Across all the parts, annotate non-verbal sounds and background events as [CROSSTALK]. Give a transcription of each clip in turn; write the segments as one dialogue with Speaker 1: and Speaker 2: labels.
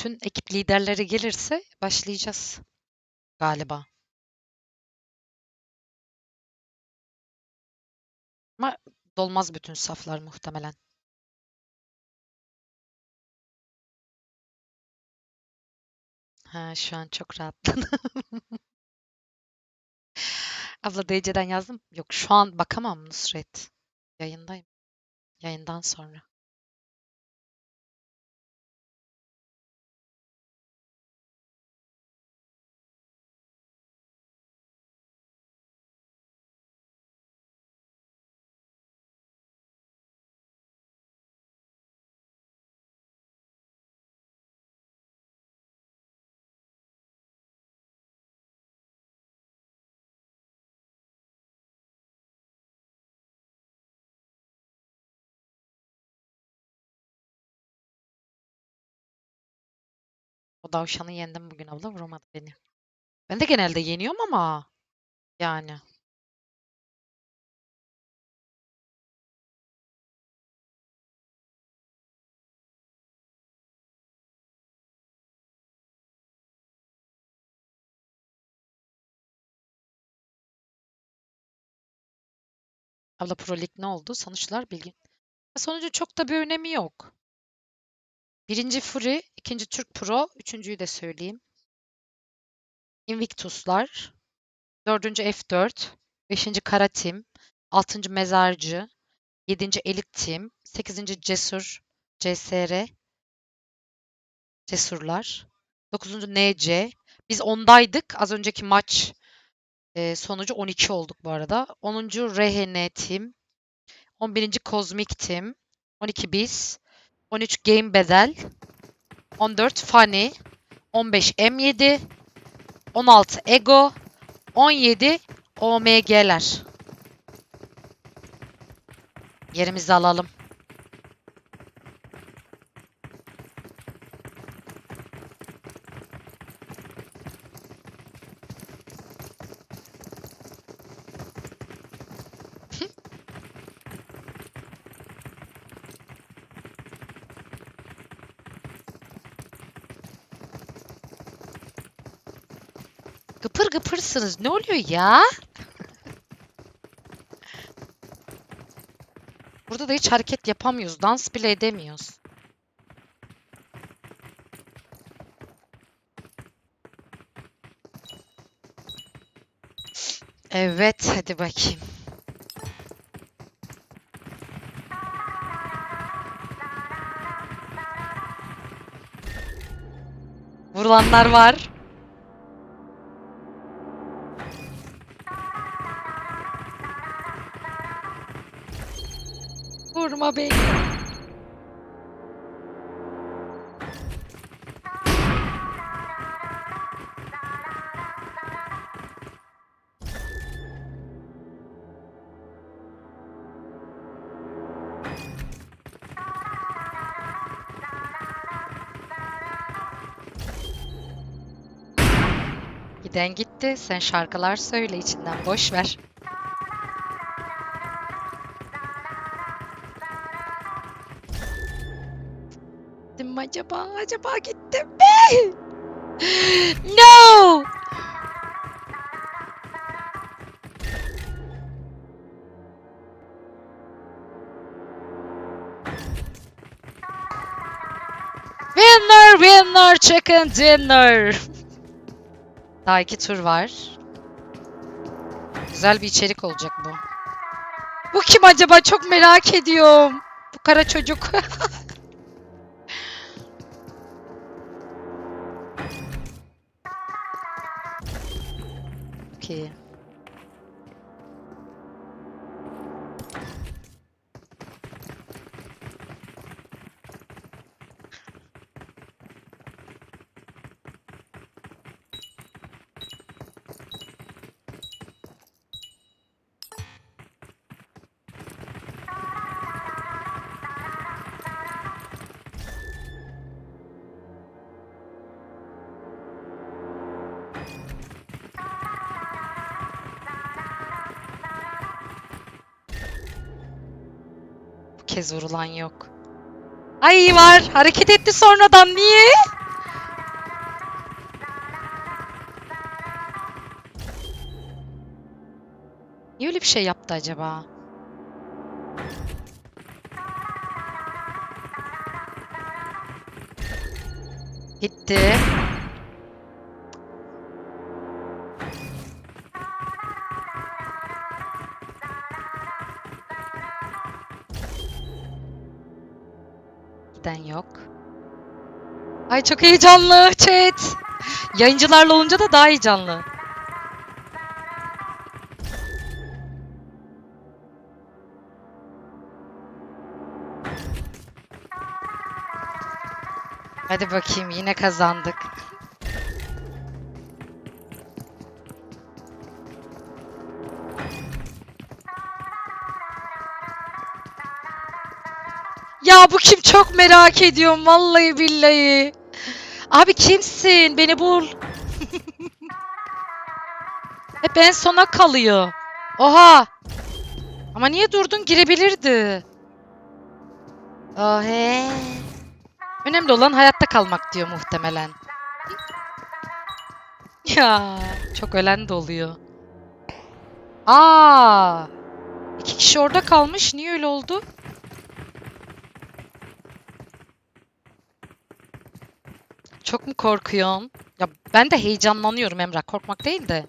Speaker 1: bütün ekip liderleri gelirse başlayacağız galiba. Ama dolmaz bütün saflar muhtemelen. Ha, şu an çok rahatladım. [LAUGHS] Abla DC'den yazdım. Yok şu an bakamam Nusret. Yayındayım. Yayından sonra. O davşanı yendim bugün abla vuramadı beni. Ben de genelde yeniyorum ama yani. Abla Pro Lig ne oldu? Sonuçlar bilgin. Sonucu çok da bir önemi yok. Birinci Fury, ikinci Türk Pro, üçüncüyü de söyleyeyim. Invictus'lar, dördüncü F4, beşinci Kara Team, altıncı Mezarcı, yedinci Elit Team, sekizinci Cesur, CSR, Cesurlar, dokuzuncu NC. Biz ondaydık. Az önceki maç e, sonucu 12 olduk bu arada. 10. RHN Team, 11. Cosmic Team, 12 biz, 13 Game Bedel, 14 Funny, 15 M7, 16 Ego, 17 OMG'ler. Yerimizi alalım. Gıpır gıpırsınız. Ne oluyor ya? Burada da hiç hareket yapamıyoruz. Dans bile edemiyoruz. Evet, hadi bakayım. Vurulanlar var. Vurma beni. Giden gitti. Sen şarkılar söyle içinden. Boş ver. Gittim acaba? Acaba gittim mi? [GASPS] No! Winner, winner, chicken dinner. Daha iki tur var. Güzel bir içerik olacak bu. Bu kim acaba? Çok merak ediyorum. Bu kara çocuk. [LAUGHS] quê? kez vurulan yok. Ay var. Hareket etti sonradan. Niye? Niye öyle bir şey yaptı acaba? Gitti. Giden yok. Ay çok heyecanlı chat. Yayıncılarla olunca da daha heyecanlı. Hadi bakayım yine kazandık. Ya bu kim çok merak ediyorum vallahi billahi. Abi kimsin? Beni bul. [LAUGHS] Hep en sona kalıyor. Oha. Ama niye durdun? Girebilirdi. Oh he. Önemli olan hayatta kalmak diyor muhtemelen. [LAUGHS] Ya çok ölen de oluyor. Aa! İki kişi orada kalmış. Niye öyle oldu? Çok mu korkuyorsun? Ya ben de heyecanlanıyorum Emrah. Korkmak değil de.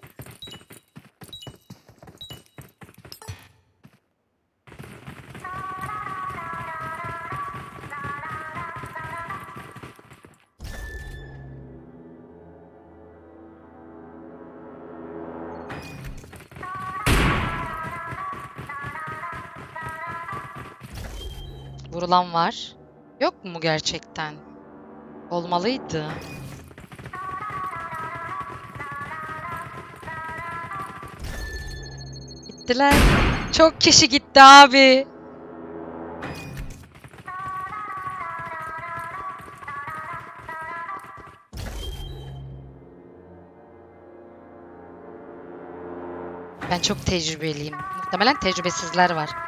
Speaker 1: Vurulan var. Yok mu gerçekten? Olmalıydı. Gittiler. Çok kişi gitti abi. Ben çok tecrübeliyim. Muhtemelen tecrübesizler var.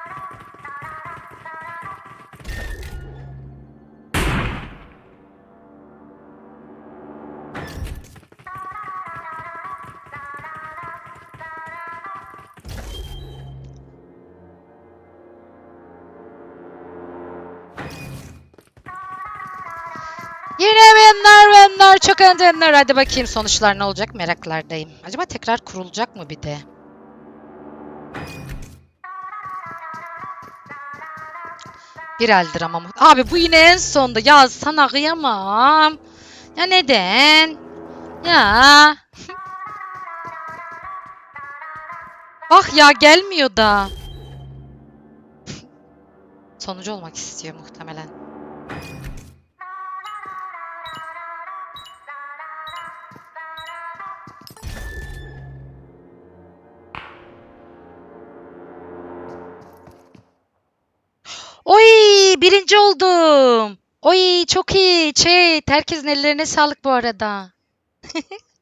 Speaker 1: Yine benler benler çok entenler. Hadi bakayım sonuçlar ne olacak meraklardayım. Acaba tekrar kurulacak mı bir de? Bir eldir ama. Abi bu yine en sonda. Ya sana kıyamam. Ya neden? Ya. Bak [LAUGHS] ya gelmiyor da. Sonucu olmak istiyor muhtemelen. Birinci oldum. Oy çok iyi. Chat herkesin ellerine sağlık bu arada. [LAUGHS]